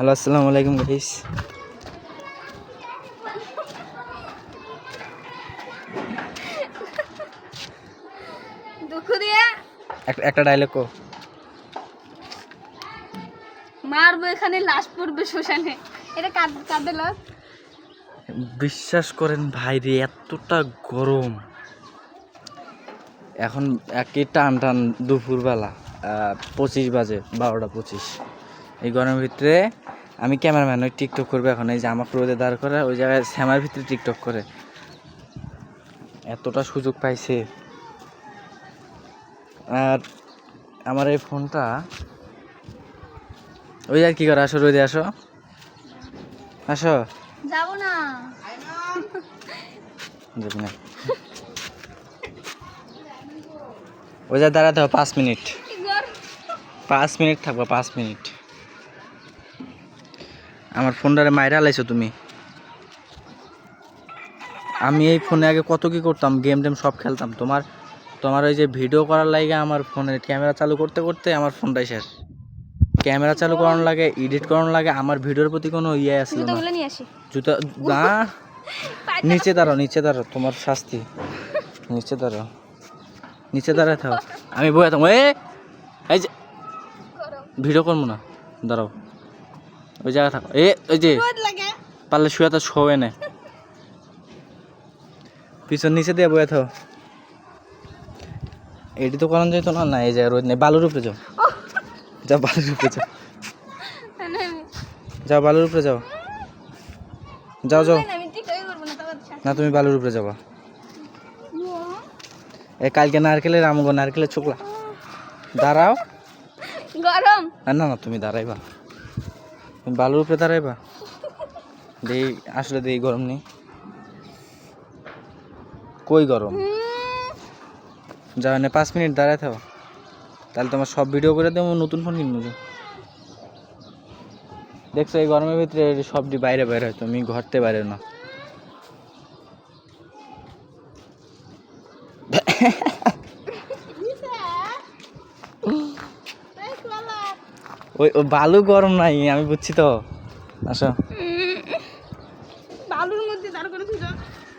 Hello আসসালামু আলাইকুম guys দুঃখ দিয়ে? একটা ডায়লগ কো মারবো এখানে লাশ পড়বে শ্মশানে। এটা কাঁদ লোক বিশ্বাস করেন ভাই রে এতটা গরম। এখন একই টান টান দুপুরবেলা পঁচিশ বাজে বারোটা পঁচিশ। এই গরমের ভিতরে আমি ক্যামেরাম্যান ওই টিকটক করবে এখন। এই যে আমার রোদে দাঁড় করে ওই জায়গায় শ্যামার ভিতরে টিকটক করে। এতটা সুযোগ পাইছে। আর আমার এই ফোনটা ওই আর কি করে? আসো রোদে আসো। আসো। যাব না। যাবি না। ওই যা দাঁড়াতে হবে পাঁচ মিনিট। পাঁচ মিনিট থাকব পাঁচ মিনিট। আমার ফোনটারে মাইরা লাইছো তুমি। আমি এই ফোনে আগে কত কি করতাম গেম টেম সব খেলতাম। তোমার তোমার ওই যে ভিডিও করার লাগে আমার ফোনের ক্যামেরা চালু করতে করতে আমার ফোনটাই শেষ। ক্যামেরা চালু করানো লাগে এডিট করানো লাগে আমার ভিডিওর প্রতি কোনো ইয়ে আসলো না। জুতা না নিচে দাঁড়াও নিচে দাঁড়াও তোমার শাস্তি। নিচে দাঁড়াও নিচে দাঁড়ায় থাকো। আমি বয়ে থাকব এ এই যে ভিডিও করব না দাঁড়াও। ওই জায়গায় থাকো। এ ওই যে পারলে শুয়ে তো শোয়ে নে। পিছন নিচে দিয়ে বয়ে থাকো এটি তো করানো যেত না না এই জায়গায় রোদ নেই। বালুর উপরে যাও। যাও বালুর উপরে যাও। যাও বালুর উপরে যাও। যাও যাও। না তুমি বালুর উপরে যাবা। এ কালকে নারকেলের আমগো নারকেলের ছোকলা। দাঁড়াও। গরম। না না তুমি দাঁড়াইবা। বালুর উপরে দাঁড়াইবা? দেই, আসলে দেই গরম নেই। কই গরম? যাও না পাঁচ মিনিট দাঁড়ায় থাকো। তাহলে তোমার সব ভিডিও করে দেবো, নতুন ফোন কিনবো যে। দেখছ, এই গরমের ভিতরে সবটি বাইরে বাইরে হয়, তুমি ঘরতে বাইরে না ওই ও বালু গরম নাই আমি বুঝছি তো। আসো। বালুর মধ্যে দাঁড় করে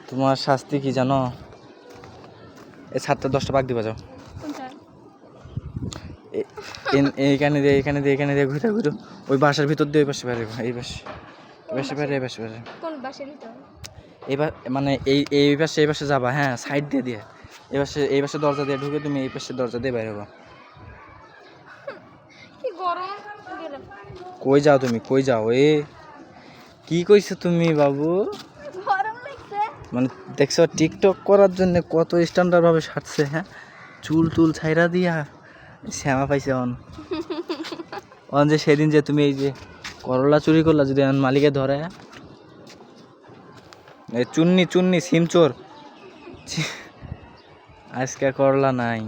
তোমার শাস্তি কি জানো? এই সাতটা দশটা বাগ দিবা যাও। এ- এইখানে দিয়ে এইখানে দিয়ে এখানে দিয়ে ঘুরে ঘুরে। ওই বাসার ভিতর দিয়ে ওই পাশে বাইরে এই পাশে। এই পাশে বাইরে এই পাশে বাইরে কোন বাসে নিতে হবে এবার মানে এই এই পাশে এই পাশে যাবা হ্যাঁ সাইড দিয়ে দিয়ে। এই পাশে এই পাশে দরজা দিয়ে ঢুকে তুমি এই পাশে দরজা দিয়ে বাইরে হবা। কই যাও তুমি? কই যাও? এ, কি কইছো তুমি বাবু? মানে দেখছ টিকটক করার জন্য কত স্ট্যান্ডার্ড ভাবে সারছে হ্যাঁ? চুল টুল ছাইরা দিয়া শ্যামা পাইছে অন। অন যে সেদিন যে তুমি এই যে করলা চুরি করলা যদি মালিকে ধরে এই চুন্নি চুন্নি সিম চোর আজকে করলা নাই।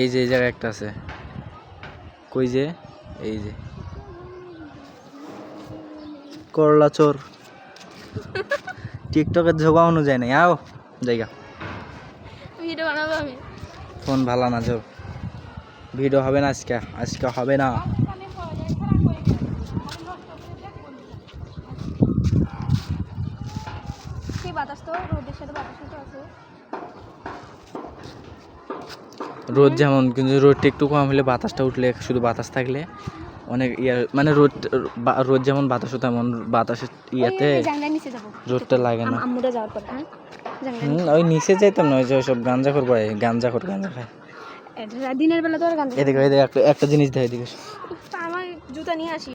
এই যে এই জায়গায় একটা আছে। কই যে? এই যে। করলা চোর। টিকটকের ঝোঁকা অনুযায়ী নাই। আও জায়গা। ভিডিও বানাবো আমি। ফোন ভালো না যাও ভিডিও হবে না আজকে। আজকে হবে না। কি বাতাস তো? রোদের সাথে বাতাস তো আছে। রোদ যেমন কিন্তু রোদটা একটু কম হলে বাতাসটা উঠলে শুধু বাতাস থাকলে অনেক ইয়ার মানে রোদ রোদ যেমন বাতাসও তেমন বাতাসের ইয়াতে রোদটা লাগে না। হ্যাঁ? ওই নিচে যাইতাম না ওই যে সব গাঞ্জা করব গাঞ্জা খোর গাঞ্জা খায়। দিনের বেলা তো আর এদিকে এদিকে একটা একটা জিনিস দেয় এদিকে আমার জুতা নিয়ে আসি।